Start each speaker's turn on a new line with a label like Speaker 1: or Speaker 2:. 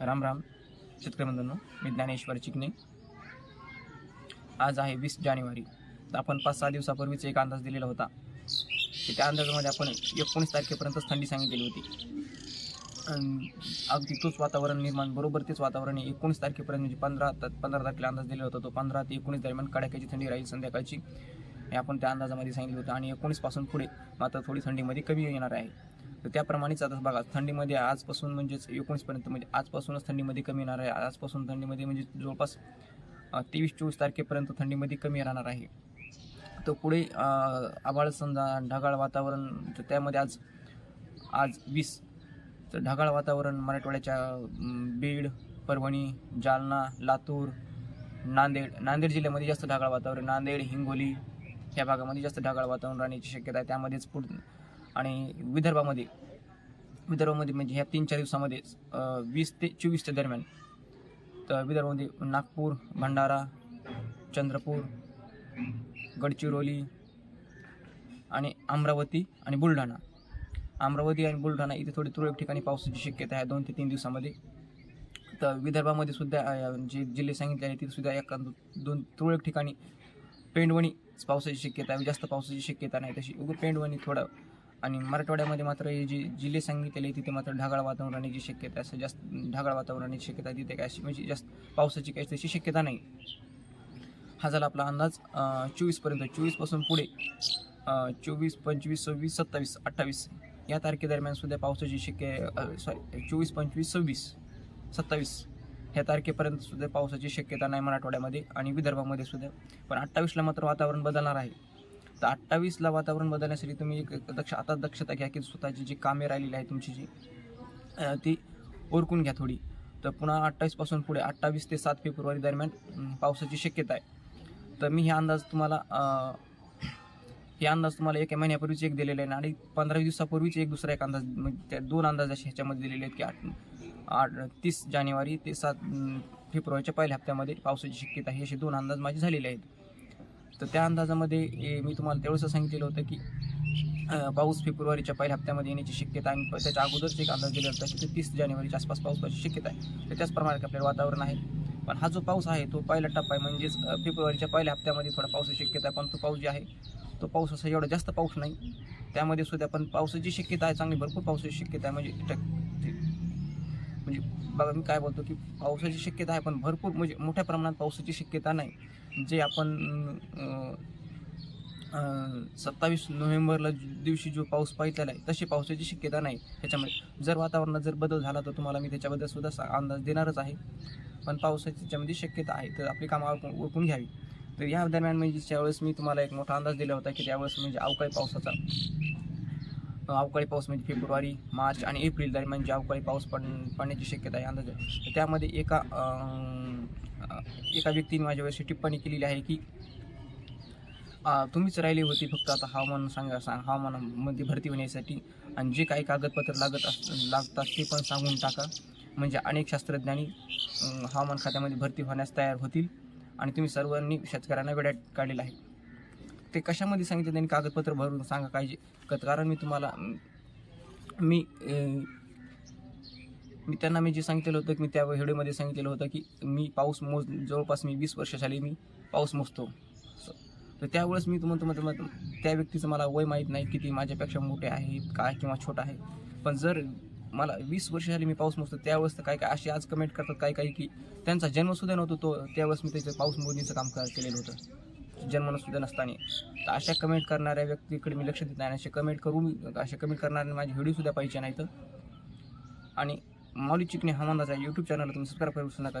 Speaker 1: राम राम शेतकरी बंधूंनो मी ज्ञानेश्वर चिकणे आज आहे वीस जानेवारी. तर आपण पाच सहा दिवसापूर्वीच एक अंदाज दिलेला होता. की त्या अंदाजामध्ये आपण एकोणीस तारखेपर्यंतच थंडी सांगितलेली होती. अगदी तोच वातावरण निर्माण बरोबर तेच वातावरण आहे. एकोणीस तारखेपर्यंत म्हणजे पंधरा ता पंधरा तारखेला अंदाज दिलेला होता तो. पंधरा ते एकोणीस दरम्यान कडाक्याची थंडी राहील संध्याकाळची. हे आपण त्या अंदाजामध्ये सांगितलं होतं. आणि एकोणीसपासून पुढे मात्र थोडी थंडीमध्ये कमी येणार आहे. तर त्याप्रमाणेच आता बघा थंडीमध्ये आजपासून म्हणजेच एकोणीसपर्यंत म्हणजे आजपासूनच थंडीमध्ये कमी येणार आहे. आजपासून थंडीमध्ये म्हणजे जवळपास तेवीस चोवीस तारखेपर्यंत थंडीमध्ये कमी राहणार आहे. तर पुढे आभाळ समजा ढगाळ वातावरण तर त्यामध्ये आज आज वीस. तर ढगाळ वातावरण मराठवाड्याच्या बीड परभणी जालना लातूर नांदेड. नांदेड जिल्ह्यामध्ये जास्त ढगाळ वातावरण नांदेड हिंगोली ह्या भागामध्ये जास्त ढगाळ वातावरण राहण्याची शक्यता आहे. त्यामध्येच पुढ आणि विदर्भामध्ये विदर्भामध्ये म्हणजे ह्या तीन चार दिवसामध्ये वीस ते चोवीसच्या दरम्यान तर विदर्भामध्ये नागपूर भंडारा चंद्रपूर गडचिरोली आणि अमरावती आणि बुलढाणा. अमरावती आणि बुलढाणा इथे थोडी तुरळक ठिकाणी पावसाची शक्यता आहे दोन ते तीन दिवसामध्ये. तर विदर्भामध्ये सुद्धा जे जिल्हे सांगितले आहेत तिथेसुद्धा एका दोन तुरळक ठिकाणी पेंडवणी पावसाची शक्यता आहे जास्त पावसाची शक्यता नाही तशी पेंडवणी थोडं आणि मराठवाड्यामध्ये मात्र हे जे जिल्हे सांगितलेले आहे तिथे मात्र ढगाळ वातावरण राहण्याची शक्यता असं जास्त ढगाळ वातावरण राहण्याची शक्यता तिथे काय अशी म्हणजे जास्त पावसाची काही तशी शक्यता नाही. हा झाला आपला अंदाज. चोवीसपर्यंत चोवीसपासून पुढे चोवीस पंचवीस सव्वीस सत्तावीस अठ्ठावीस या तारखेदरम्यान सुद्धा पावसाची शक्य सॉरी चोवीस पंचवीस सव्वीस सत्तावीस ह्या तारखेपर्यंत सुद्धा पावसाची शक्यता नाही मराठवाड्यामध्ये आणि विदर्भामध्ये सुद्धा. पण अठ्ठावीसला मात्र वातावरण बदलणार आहे. तर अठ्ठावीसला वातावरण बदलण्यासाठी तुम्ही एक दक्ष आता दक्षता घ्या की स्वतःची जी कामे राहिलेली आहे तुमची जी ती ओरकून घ्या थोडी. तर पुन्हा अठ्ठावीसपासून पुढे अठ्ठावीस ते सात फेब्रुवारी दरम्यान पावसाची शक्यता आहे. तर मी हे अंदाज तुम्हाला हे अंदाज तुम्हाला एका महिन्यापूर्वीच एक दिलेला आहे आणि पंधरा दिवसापूर्वीच एक दुसरा एक अंदाज म्हणजे त्या दोन अंदाज असे ह्याच्यामध्ये दिलेले आहेत की आठ आठ तीस जानेवारी ते सात फेब्रुवारीच्या पहिल्या हप्त्यामध्ये पावसाची शक्यता आहे. असे दोन अंदाज माझे झालेले आहेत. तर त्या अंदाजामध्ये मी तुम्हाला तेवढंच सांगितलेलं होतं की पाऊस फेब्रुवारीच्या पहिल्या हप्त्यामध्ये येण्याची शक्यता आहे. आणि त्याच्या अगोदरच एक अंदाज दिला होता की ते तीस जानेवारीच्या आसपास पाऊस पडायची शक्यता आहे. तर त्याचप्रमाणे आपल्याला वातावरण आहे. पण हा जो पाऊस आहे तो पहिला टप्पा आहे. म्हणजेच फेब्रुवारीच्या पहिल्या हप्त्यामध्ये थोडा पावसाची शक्यता आहे. पण तो पाऊस जे आहे तो पाऊस असा एवढा जास्त पाऊस नाही. त्यामध्ये सुद्धा पण पावसाची शक्यता आहे. चांगली भरपूर पावसाची शक्यता आहे. म्हणजे म्हणजे बघा मी काय बोलतो की पावसाची शक्यता आहे पण भरपूर म्हणजे मोठ्या प्रमाणात पावसाची शक्यता नाही. जे आपण सत्तावीस नोव्हेंबरला दिवशी जो पाऊस पाहिलेला आहे तशी पावसाची शक्यता नाही. त्याच्यामध्ये जर वातावरणात जर बदल झाला तर तुम्हाला मी त्याच्याबद्दल सुद्धा सा- अंदाज देणारच आहे. पण पावसाची त्याच्यामध्ये शक्यता आहे तर आपली कामं ओळखून ओळखून घ्यावी. तर या दरम्यान म्हणजे ज्यावेळेस मी तुम्हाला एक मोठा अंदाज दिला होता की त्यावेळेस म्हणजे अवकाळी पावसाचा अवकाळी पाऊस म्हणजे फेब्रुवारी मार्च आणि एप्रिल दरम्यान जे अवकाळी पाऊस पड पडण्याची शक्यता आहे अंदाज. त्यामध्ये एका एका व्यक्तीने माझ्यावरशी टिप्पणी केलेली आहे की तुम्हीच राहिली होती फक्त आता हवामान सांगा सांग हवामानामध्ये भरती होण्यासाठी. आणि जे काही कागदपत्र लागत अस लागतात ते पण सांगून टाका. म्हणजे अनेक शास्त्रज्ञांनी हवामान खात्यामध्ये भरती होण्यास तयार होतील. आणि तुम्ही सर्वांनी शेतकऱ्यांना वेड्यात काढलेला आहे. ते कशामध्ये सांगितलं? त्यांनी कागदपत्र भरून सांगा पाहिजे क- कारण मी तुम्हाला मी मी त्यांना मी जे सांगितलेलं होतं की मी त्या व्हिडिओमध्ये सांगितलेलं होतं की मी पाऊस मोज जवळपास मी वीस वर्ष झाली मी पाऊस मोजतो. तर त्यावेळेस मी तुम्हाला तुम्हाला त्या व्यक्तीचं मला वय माहीत नाही किती माझ्यापेक्षा मोठे आहे काय किंवा छोटा आहे. पण जर मला वीस वर्ष झाली मी पाऊस मोजतो त्यावेळेस तर काय काय असे आज कमेंट करतात काही काही की त्यांचा जन्मसुद्धा नव्हतो तो त्यावेळेस मी त्याचं पाऊस मोजणीचं काम केलेलं होतं. जन्मनसुद्धा नसताना. तर अशा कमेंट करणाऱ्या व्यक्तीकडे मी लक्ष देत नाही. असे कमेंट मी असे कमेंट करणारे माझे व्हिडिओसुद्धा पाहिजे नाहीत. आणि माऊली चिकणे हवामानाचा यूट्यूब चॅनलला तुम्ही सबस्क्राईब करू नका.